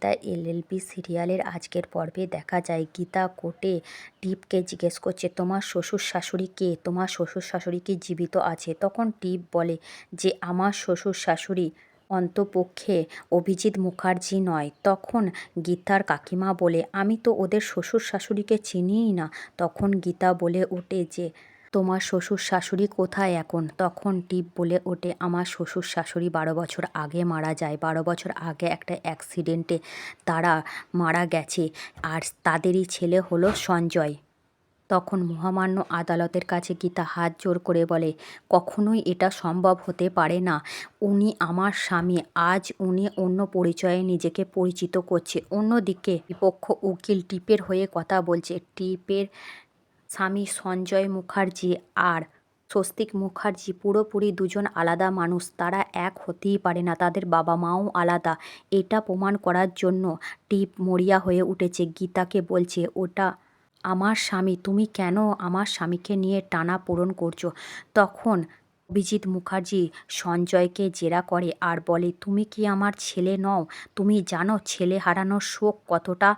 Gita LLB সিরিয়ালের আজকের পর্বে দেখা যায়। গীতা কোর্টে টিপকে জিজ্ঞেস করছে, তোমার শ্বশুর শাশুড়ি কে? তোমার শ্বশুর শাশুড়ি কি জীবিত আছে? তখন টিপ বলে, যে আমার শ্বশুর শাশুড়ি অন্তপক্ষে অভিজিৎ মুখার্জি নয়। তখন গীতার কাকিমা বলে, আমি তো ওদের শ্বশুর শাশুড়িকে চিনিই না। তখন গীতা বলে ওঠে যে তোমার শ্বশুর শাশুড়ি কোথায় এখন? তখন টিপ বলে ওঠে, আমার শ্বশুর শাশুড়ি বারো বছর আগে মারা যায়। বারো বছর আগে একটা অ্যাক্সিডেন্টে তারা মারা গেছে। আর তাদেরই ছেলে হলো সঞ্জয়। তখন মহামান্য আদালতের কাছে গীতা হাত জোর করে বলে, কখনোই এটা সম্ভব হতে পারে না। উনি আমার স্বামী। আজ উনি অন্য পরিচয়ে নিজেকে পরিচিত করছে। অন্যদিকে বিপক্ষ উকিল টিপের হয়ে কথা বলছে। টিপের স্বামী সঞ্জয় মুখার্জি আর স্বস্তিক মুখার্জি পুরোপুরি দুজন আলাদা মানুষ। তারা এক হতেই পারে না, তাদের বাবা মাও আলাদা। এটা প্রমাণ করার জন্য টিপ মরিয়া হয়ে উঠেছে। গীতাকে বলছে, ওটা আমার স্বামী, তুমি কেন আমার স্বামীকে নিয়ে টানা পূরণ করছ? তখন অভিজিৎ মুখার্জি সঞ্জয়কে জেরা করে আর বলে, তুমি কি আমার ছেলে নও? তুমি জানো ছেলে হারানোর শোক কতটা?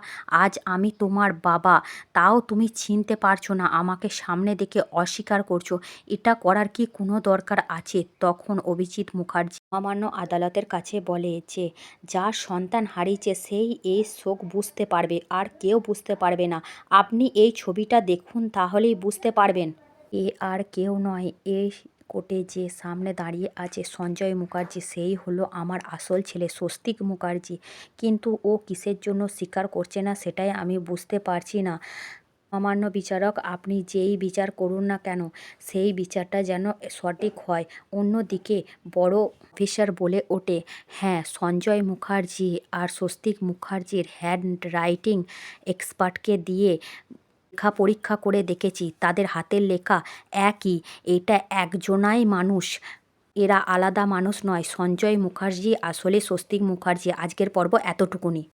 আজ আমি তোমার বাবা। তাও তুমি চিনতে পারছ না, আমাকে সামনে দেখে অস্বীকার করছ। এটা করার কি কোনো দরকার আছে? তখন অভিজিৎ মুখার্জি অমান্য আদালতের কাছে বলে যে যার সন্তান হারিয়েছে, সেই এই শোক বুঝতে পারবে, আর কেউ বুঝতে পারবে না। আপনি এই ছবিটা দেখুন, তাহলেই বুঝতে পারবেন। এ আর কেউ নয় এই কোর্টে যে সামনে দাঁড়িয়ে আছে সঞ্জয় মুখার্জি, সেই হলো আমার আসল ছেলে স্বস্তিক মুখার্জি। কিন্তু ও কিসের জন্য স্বীকার করছে না সেটাই আমি বুঝতে পারছি না। সামান্য বিচারক, আপনি যেই বিচার করুন না কেন, সেই বিচারটা যেন সঠিক হয়। অন্যদিকে বড় অফিসার বলে ওঠে হ্যাঁ সঞ্জয় মুখার্জি আর স্বস্তিক মুখার্জির হ্যান্ড রাইটিং এক্সপার্টকে দিয়ে লেখা পরীক্ষা করে দেখেছি, তাদের হাতের লেখা একই, এটা একজনাই মানুষ। এরা আলাদা মানুষ নয়, সঞ্জয় মুখার্জি, আসলে স্বস্তিক মুখার্জি। আজকের পর্ব এতটুকুনি।